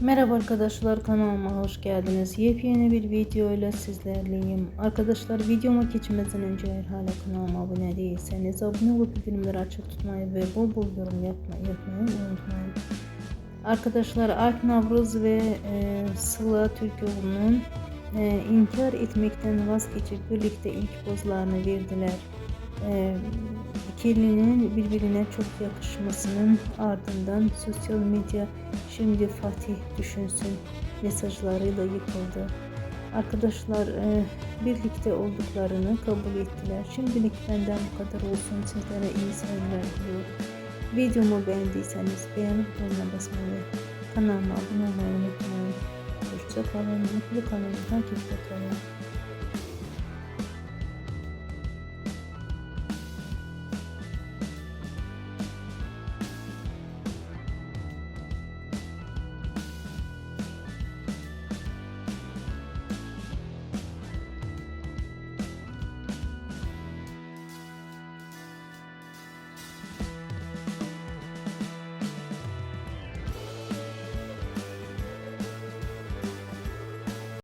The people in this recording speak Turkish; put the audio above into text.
Merhaba arkadaşlar kanalıma hoş geldiniz. Yepyeni bir video ile sizlerleyim. Arkadaşlar videoma geçmeden önce eğer hala kanalıma abone değilseniz abone olup bildirimleri açık tutmayı ve bol bol yorum yapmayı, yapmayı unutmayın. Arkadaşlar Alp Navruz ve e, Sıla Türkoğlu'nun e, inkar etmekten vazgeçip birlikte ilk pozlarını verdiler. E, ikilinin birbirine çok yakışmasının ardından sosyal medya şimdi Fatih düşünsün mesajlarıyla yıkıldı. Arkadaşlar e, birlikte olduklarını kabul ettiler. Şimdilik benden bu kadar olsun. Sizlere iyi seyirler diliyorum. Videomu beğendiyseniz beğeni butonuna basmayı kanalıma abone olmayı unutmayın. Hoşça kalın, mutlu kalın, takipte kalın.